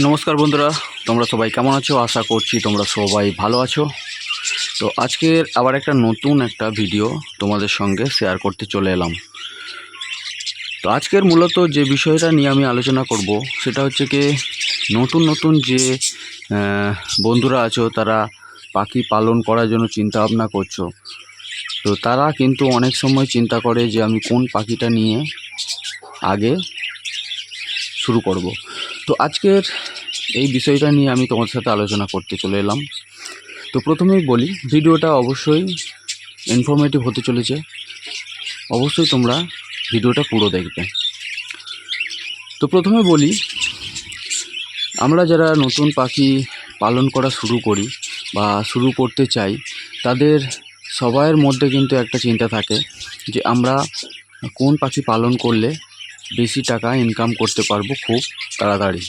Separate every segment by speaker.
Speaker 1: নমস্কার বন্ধুরা, তোমরা সবাই কেমন আছো? আশা করছি তোমরা সবাই ভালো আছো। তো আজকের আবার একটা নতুন একটা ভিডিও তোমাদের সঙ্গে শেয়ার করতে চলে এলাম। তো আজকের মূলত যে বিষয়টা নিয়ে আমি আলোচনা করব, সেটা হচ্ছে কি, নতুন নতুন যে বন্ধুরা আছো, তারা পাখি পালন করার জন্য চিন্তা ভাবনা করছ। তো তারা কিন্তু অনেক সময় চিন্তা করে যে আমি কোন পাখিটা নিয়ে আগে শুরু করব। তো আজকের এই বিষয়টা নিয়ে আমি তোমার সাথে আলোচনা করতে চলে এলাম। তো প্রথমেই বলি, ভিডিওটা অবশ্যই ইনফরমেটিভ হতে চলেছে। অবশ্যই তোমরা ভিডিওটা পুরো দেখবে। তো প্রথমে বলি, আমরা যারা নতুন পাখি পালন করা শুরু করি বা শুরু করতে চাই, তাদের সবাইয়ের মধ্যে কিন্তু একটা চিন্তা থাকে যে আমরা কোন পাখি পালন করলে বেশি টাকা ইনকাম করতে পারব খুব তাড়াতাড়ি।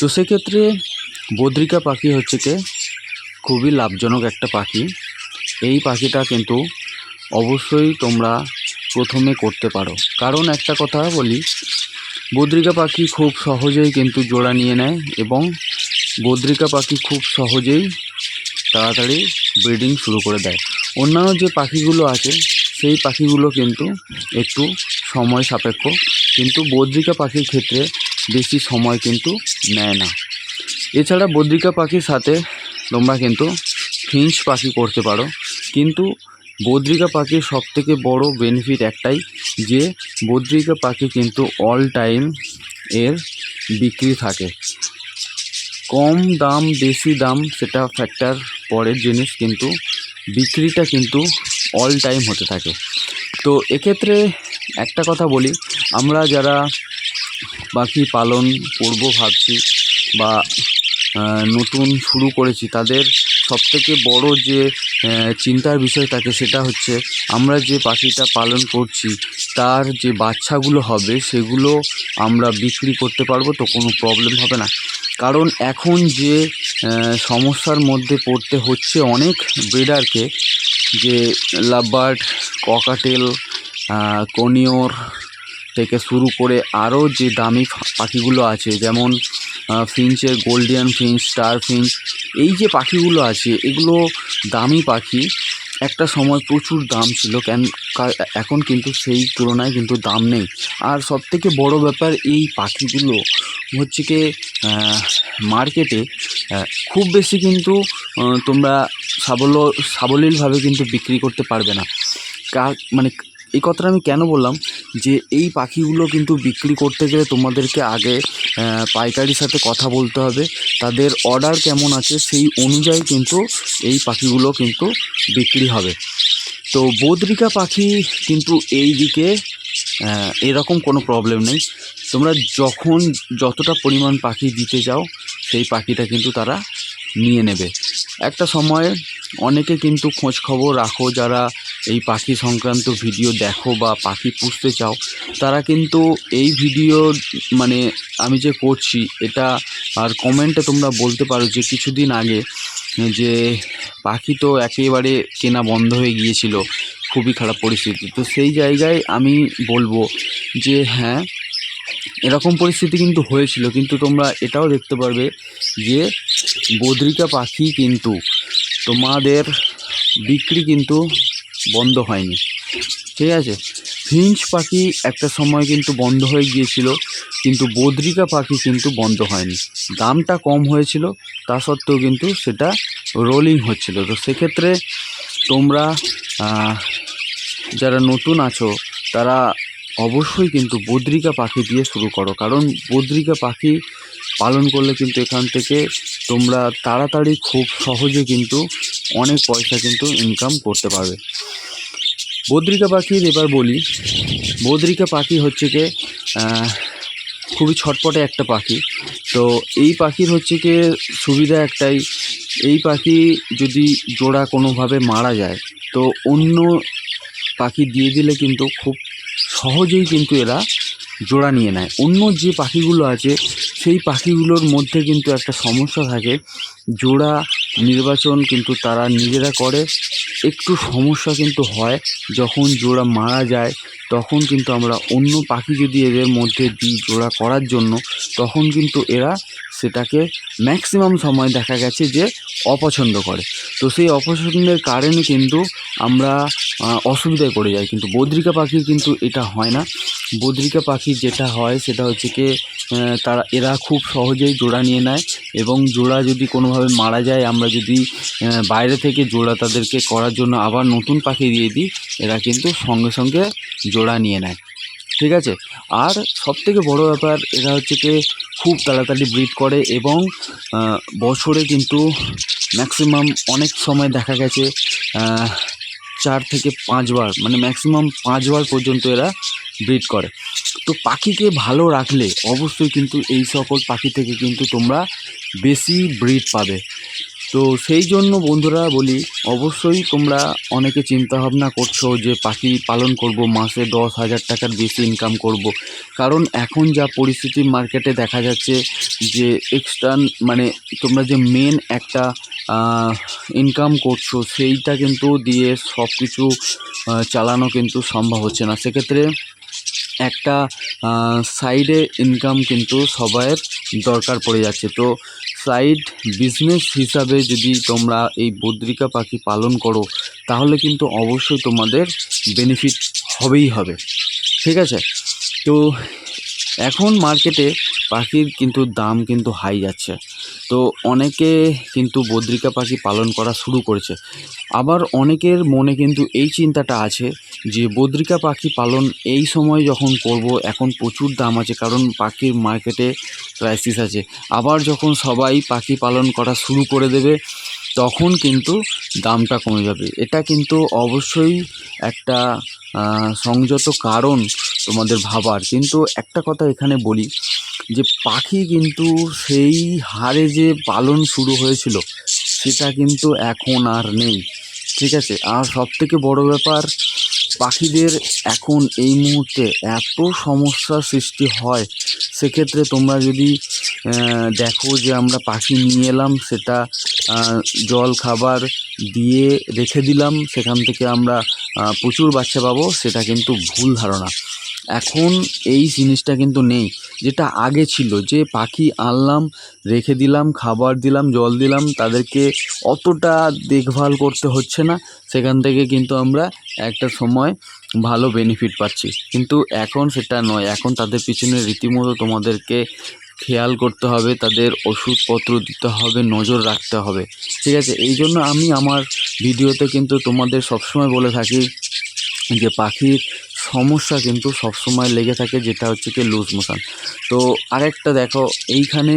Speaker 1: তো সেক্ষেত্রে বদ্রিকা পাখি হচ্ছে কি? খুবই লাভজনক একটা পাখি। এই পাখিটা কিন্তু অবশ্যই তোমরা প্রথমে করতে পারো। কারণ একটা কথা বলি, বদ্রিকা পাখি খুব সহজেই কিন্তু জোড়া নিয়ে নেয় এবং বদ্রিকা পাখি খুব সহজেই তাড়াতাড়ি ব্রিডিং শুরু করে দেয়। অন্যান্য যে পাখিগুলো আছে, সেই পাখিগুলো কিন্তু একটু সময় সাপেক্ষ কিন্তু বদ্রিকা পাখির ক্ষেত্রে বেশি সময় কিন্তু নেয় না। এছাড়া বদ্রিকা পাখির সাথে তোমরা কিন্তু ফিঞ্চ পাখি করতে পারো। কিন্তু বদ্রিকা পাখির সবথেকে বড় বেনিফিট একটাই যে বদ্রিকা পাখি কিন্তু অল টাইম এর বিক্রি থাকে। কম দাম, বেশি দাম সেটা ফ্যাক্টর পরের জিনিস কিন্তু বিক্রিটা কিন্তু অল টাইম হতে থাকে। তো এক্ষেত্রে একটা কথা বলি আমরা যারা পাখি পালন করব ভাবছি বা নতুন শুরু করেছি, তাদের সবথেকে বড় যে চিন্তার বিষয় থাকে সেটা হচ্ছে আমরা যে পাখিটা পালন করছি, তার যে বাচ্চাগুলো হবে সেগুলো আমরা বিক্রি করতে পারব তো কোনো প্রবলেম হবে না। কারণ এখন যে সমস্যার মধ্যে পড়তে হচ্ছে অনেক ব্রিডারকে, যে লাভবার্ড ককাটেল কনিওর থেকে শুরু করে আরও যে দামি পাখিগুলো আছে, যেমন ফিঞ্চের গোল্ডিয়ান ফিঞ্চ, স্টার ফিঞ্চ, এই যে পাখিগুলো আছে, এগুলো দামি পাখি। একটা সময় প্রচুর দাম ছিল, কেন এখন কিন্তু সেই তুলনায় কিন্তু দাম নেই। আর সবথেকে বড় ব্যাপার, এই পাখিগুলো হচ্ছে কি মার্কেটে খুব বেশি কিন্তু তোমরা সাবল, সাবলীলভাবে কিন্তু বিক্রি করতে পারবে না। কার মানে এই কথাটা আমি কেন বললাম? যে এই পাখিগুলো কিন্তু বিক্রি করতে গেলে তোমাদেরকে আগে পাইকারির সাথে কথা বলতে হবে। তাদের অর্ডার কেমন আছে সেই অনুযায়ী কিন্তু এই পাখিগুলো কিন্তু বিক্রি হবে। তো বদ্রিকা পাখি কিন্তু এই দিকে এরকম কোনো প্রবলেম নেই। তোমরা যখন যতটা পরিমাণ পাখি দিতে চাও সেই পাখিটা কিন্তু তারা নিয়ে নেবে। একটা সময়ে অনেকে কিন্তু খোঁজ খবর রাখো, যারা এই পাখি সংক্রান্ত ভিডিও দেখো বা পাখি পুষতে চাও, তারা কিন্তু এই ভিডিও মানে আমি যে করছি, এটা আর কমেন্টে তোমরা বলতে পারো যে কিছুদিন আগে, যে পাখি তো একেবারে কেনা বন্ধ হয়ে গিয়েছিল, খুবই খারাপ পরিস্থিতি। তো সেই জায়গায় আমি বলব যে হ্যাঁ এরকম পরিস্থিতি কিন্তু হয়েছিল, কিন্তু তোমরা এটাও দেখতে পারবে যে বদ্রিকা পাখি কিন্তু তোমাদের বিক্রি কিন্তু বন্ধ হয়নি। ঠিক আছে? ফিঞ্চ পাখি একটা সময় কিন্তু বন্ধ হয়ে গিয়েছিল, কিন্তু বদ্রিকা পাখি কিন্তু বন্ধ হয়নি। দামটা কম হয়েছিল, তা সত্ত্বেও কিন্তু সেটা রোলিং হচ্ছিল। তো সেক্ষেত্রে তোমরা যারা নতুন আছো, তারা অবশ্যই কিন্তু বদ্রিকা পাখি দিয়ে শুরু করো। কারণ বদ্রিকা পাখি পালন করলে কিন্তু এখান থেকে তোমরা তাড়াতাড়ি খুব সহজে কিন্তু অনেক পয়সা কিন্তু ইনকাম করতে পারবে। বদ্রিকা পাখির এবার বলি, বদ্রিকা পাখি হচ্ছে কি খুবই ছটপটে একটা পাখি। তো এই পাখির হচ্ছে কি সুবিধা একটাই, এই পাখি যদি জোড়া কোনোভাবে মারা যায়, তো অন্য পাখি দিয়ে দিলে কিন্তু খুব সহজেই কিন্তু এরা জোড়া নিয়ে নেয়। অন্য যে পাখিগুলো আছে সেই পাখিগুলোর মধ্যে কিন্তু একটা সমস্যা থাকে। জোড়া নির্বাচন কিন্তু তারা নিজেরা করে। একটু সমস্যা কিন্তু হয়, যখন জোড়া মারা যায়, তখন কিন্তু আমরা অন্য পাখি যদি এদের মধ্যে দিই জোড়া করার জন্য, তখন কিন্তু এরা সেটাকে ম্যাক্সিমাম সময় দেখা গেছে যে অপছন্দ করে। তো সেই অপছন্দের কারণে কিন্তু আমরা অসুবিধায় পড়ে যাই। কিন্তু বদ্রিকা পাখির কিন্তু এটা হয় না। বদ্রিকা পাখি যেটা হয়, সেটা হচ্ছে কি তারা, এরা খুব সহজেই জোড়া নিয়ে নেয় এবং জোড়া যদি কোনোভাবে মারা যায়, আমরা যদি বাইরে থেকে জোড়া তাদেরকে করার জন্য আবার নতুন পাখি দিয়ে দিই, এরা কিন্তু সঙ্গে সঙ্গে জোড়া নিয়ে নেয়। ঠিক আছে? আর সবথেকে বড় ব্যাপার, এরা হচ্ছে কি, খুব তাড়াতাড়ি ব্রিড করে এবং বছরে কিন্তু ম্যাক্সিমাম অনেক সময় দেখা গেছে চার থেকে পাঁচবার মানে ম্যাক্সিমাম পাঁচবার পর্যন্ত এরা ব্রিড করে। তো পাখিকে ভালো রাখলে অবশ্যই কিন্তু এই সকল পাখি থেকে কিন্তু তোমরা বেশি ব্রিড পাবে। তো সেই জন্য বন্ধুরা বলি, অবশ্যই তোমরা অনেকে চিন্তা ভাবনা করছ যে পাখি পালন করব, মাসে দশ হাজার টাকার বেশি ইনকাম করব। কারণ এখন যা পরিস্থিতি মার্কেটে দেখা যাচ্ছে যে এক্সটার্ন মানে তোমরা যে মেন একটা ইনকাম করছ সেইটা কিন্তু দিয়ে সব কিছু চালানো কিন্তু সম্ভব হচ্ছে না। সেক্ষেত্রে একটা সাইডে ইনকাম কিন্তু সবাইয়ের দরকার পড়ে যাচ্ছে। তো সাইড বিজনেস হিসাবে যদি তোমরা এই বদ্রিকা পাখি পালন করো, তাহলে কিন্তু অবশ্যই তোমাদের বেনিফিট হবেই হবে। ঠিক আছে? তো এখন মার্কেটে পাখির কিন্তু দাম কিন্তু হাই যাচ্ছে। তো অনেকে কিন্তু বদ্রিকা পাখি পালন করা শুরু করেছে। আবার অনেকের মনে কিন্তু এই চিন্তাটা আছে যে বদ্রিকা পাখি পালন এই সময় যখন করব, এখন প্রচুর দাম আছে কারণ পাখির মার্কেটে ক্রাইসিস আছে। আবার যখন সবাই পাখি পালন করা শুরু করে দেবে তখন কিন্তু দামটা কমে যাবে। এটা কিন্তু অবশ্যই একটা সংযত কারণ তোমাদের ভাবার। কিন্তু একটা কথা এখানে বলি যে, পাখি কিন্তু সেই হারে যে পালন শুরু হয়েছিল, সেটা কিন্তু এখন আর নেই, ঠিক আছে? আর সবথেকে বড় ব্যাপার, পাখিদের এখন এই মুহূর্তে এত সমস্যার সৃষ্টি হয়, সেক্ষেত্রে তোমরা যদি দেখো যে আমরা পাখি নিয়ে এলাম, সেটা জল, খাবার দিয়ে রেখে দিলাম। সেখান থেকে আমরা প্রচুর বাচ্চা পাবো, সেটা কিন্তু ভুল ধারণা। এখন এই জিনিসটা কিন্তু নেই। যেটা আগে ছিল, যে পাখি আনলাম, রেখে দিলাম, খাবার দিলাম, জল দিলাম, তাদেরকে অতটা দেখভাল করতে হচ্ছে না। সেখান থেকে কিন্তু আমরা একটা সময় ভালো বেনিফিট পাচ্ছি। কিন্তু এখন সেটা নয়। এখন তাদের পিছনে রীতিমতো তোমাদেরকে খেয়াল করতে হবে, তাদের ওষুধপত্র দিতে হবে, নজর রাখতে হবে। ঠিক আছে? এই জন্য আমি আমার ভিডিওতে কিন্তু তোমাদের সবসময় বলে থাকি যে পাখির সমস্যা কিন্তু সবসময় লেগে থাকে, যেটা হচ্ছে কি লুজ মোশন তো আরেকটা দেখো, এইখানে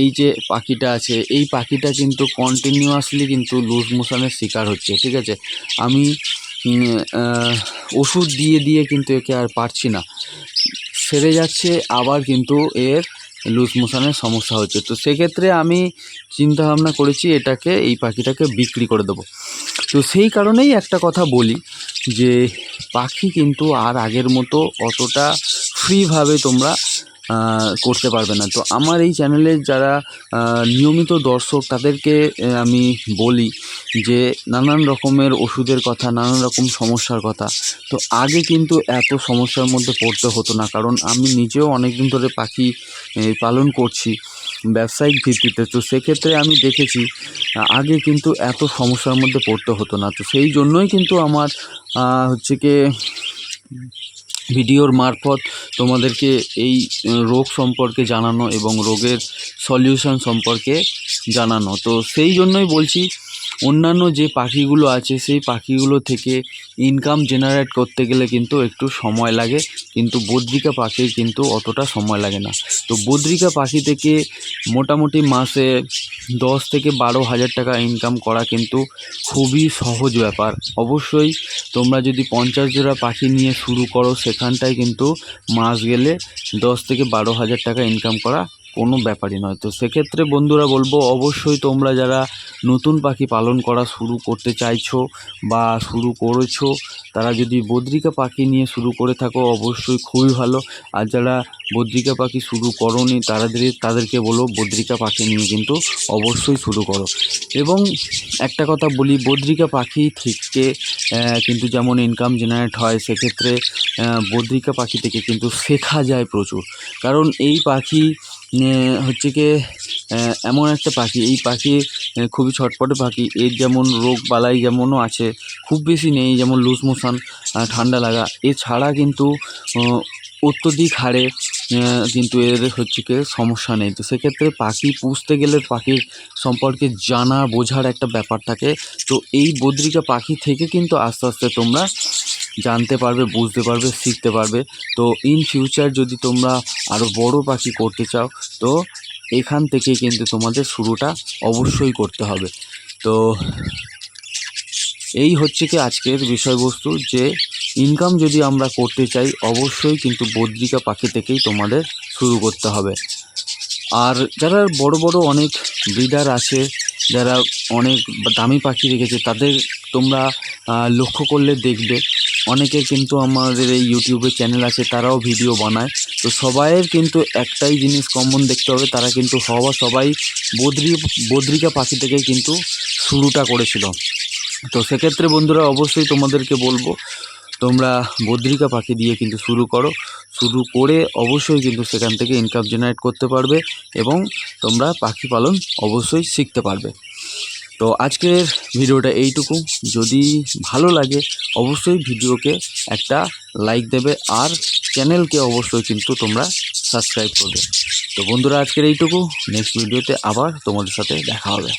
Speaker 1: এই যে পাখিটা আছে, এই পাখিটা কিন্তু কন্টিনিউয়াসলি কিন্তু লুজ মোশনের শিকার হচ্ছে, ঠিক আছে? আমি ওষুধ দিয়ে দিয়ে কিন্তু একে আর পারছি না। সেরে যাচ্ছে, আবার কিন্তু এর লুজ মোশনের সমস্যা হচ্ছে। তো সেক্ষেত্রে আমি চিন্তা ভাবনা করেছি এটাকে, এই পাখিটাকে বিক্রি করে দেবো। তো সেই কারণেই একটা কথা বলি যে, পাখি কিন্তু আর আগের মতো অতটা ফ্রিভাবে তোমরা করতে পারবে না। তো আমার এই চ্যানেলের যারা নিয়মিত দর্শক তাদেরকে আমি বলি যে নানান রকমের ওষুধের কথা, নানান রকম সমস্যার কথা। তো আগে কিন্তু এত সমস্যার মধ্যে পড়তে হতো না, কারণ আমি নিজেও অনেক দিন ধরে পাখি পালন করছি ব্যবসায়িক ভিত্তিতে। তো সেক্ষেত্রে আমি দেখেছি, আগে কিন্তু এত সমস্যার মধ্যে পড়তে হতো না। তো সেই জন্যই কিন্তু আমার হচ্ছে কি ভিডিওর মারফত তোমাদেরকে এই রোগ সম্পর্কে জানানো এবং রোগের সলিউশন সম্পর্কে জানানো। তো সেই জন্যই বলছি অন্যান্য যে পাখিগুলো আছে, সেই পাখিগুলো থেকে ইনকাম জেনারেট করতে গেলে কিন্তু একটু সময় লাগে। কিন্তু বদ্রিকা পাখির কিন্তু অতটা সময় লাগে না। তো বদ্রিকা পাখি থেকে মোটামুটি মাসে দশ থেকে বারো হাজার টাকা ইনকাম করা কিন্তু খুবই সহজ ব্যাপার। অবশ্যই তোমরা যদি পঞ্চাশ জোড়া পাখি নিয়ে শুরু করো, সেখানটায় কিন্তু মাস গেলে দশ থেকে বারো হাজার টাকা ইনকাম করা কোনো ব্যাপারই নয়। তো সেক্ষেত্রে বন্ধুরা বলব, অবশ্যই তোমরা যারা নতুন পাখি পালন করা শুরু করতে চাইছো বা শুরু করেছ, তারা যদি বদ্রিকা পাখি নিয়ে শুরু করে থাকো, অবশ্যই খুবই ভালো। আর যারা বদ্রিকা পাখি শুরু করোনি তাদের তাদেরকে বলো, বদ্রিকা পাখি নিয়ে কিন্তু অবশ্যই শুরু করো। এবং একটা কথা বলি, বদ্রিকা পাখি থেকে কিন্তু যেমন ইনকাম জেনারেট হয়, সেক্ষেত্রে বদ্রিকা পাখি থেকে কিন্তু শেখা যায় প্রচুর। কারণ এই পাখি হচ্ছে কি এমন একটা পাখি। এই পাখি খুবই ছটপটে পাখি। এর যেমন রোগ বালাই যেমনও আছে, খুব বেশি নেই যেমন লুজ মোশন ঠান্ডা লাগা। এছাড়া কিন্তু অত্যধিক হারে কিন্তু এর হচ্ছে কি সমস্যা নেই। তো সেক্ষেত্রে পাখি পুষতে গেলে পাখির সম্পর্কে জানা, বোঝার একটা ব্যাপার থাকে। তো এই বদ্রিকা পাখি থেকে কিন্তু আস্তে আস্তে তোমরা জানতে পারবে, বুঝতে পারবে, শিখতে পারবে। তো ইন ফিউচার যদি তোমরা আরও বড় পাখি করতে চাও, তো এখান থেকে কিন্তু তোমাদের শুরুটা অবশ্যই করতে হবে। তো এই হচ্ছে কি আজকের বিষয়বস্তু যে ইনকাম যদি আমরা করতে চাই, অবশ্যই কিন্তু বদ্রিকা পাখি থেকেই তোমাদের শুরু করতে হবে। আর যারা বড় বড় অনেক ব্রিডার আছে, যারা অনেক দামি পাখি রেখেছে, তাদের তোমরা লক্ষ্য করলে দেখবে অনেকের কিন্তু আমাদের এই ইউটিউবে চ্যানেল আছে, তারাও ভিডিও বানায়। তো সবাইয়ের কিন্তু একটাই জিনিস কমন দেখতে হবে, তারা কিন্তু হওয়া সবাই বদ্রি, বদ্রিকা পাখি থেকে কিন্তু শুরুটা করেছিল। তো সেক্ষেত্রে বন্ধুরা, অবশ্যই তোমাদেরকে বলব তোমরা বদ্রিকা পাখি দিয়ে কিন্তু শুরু করো। শুরু করে অবশ্যই কিন্তু সেখান থেকে ইনকাম জেনারেট করতে পারবে এবং তোমরা পাখি পালন অবশ্যই শিখতে পারবে। তো আজকের ভিডিওটা এইটুকু। যদি ভালো লাগে, অবশ্যই ভিডিওকে একটা লাইক দেবে আর চ্যানেলকে অবশ্যই কিন্তু তোমরা সাবস্ক্রাইব করবে। তো বন্ধুরা, আজকের এইটুকু। নেক্সট ভিডিওতে আবার তোমাদের সাথে দেখা হবে।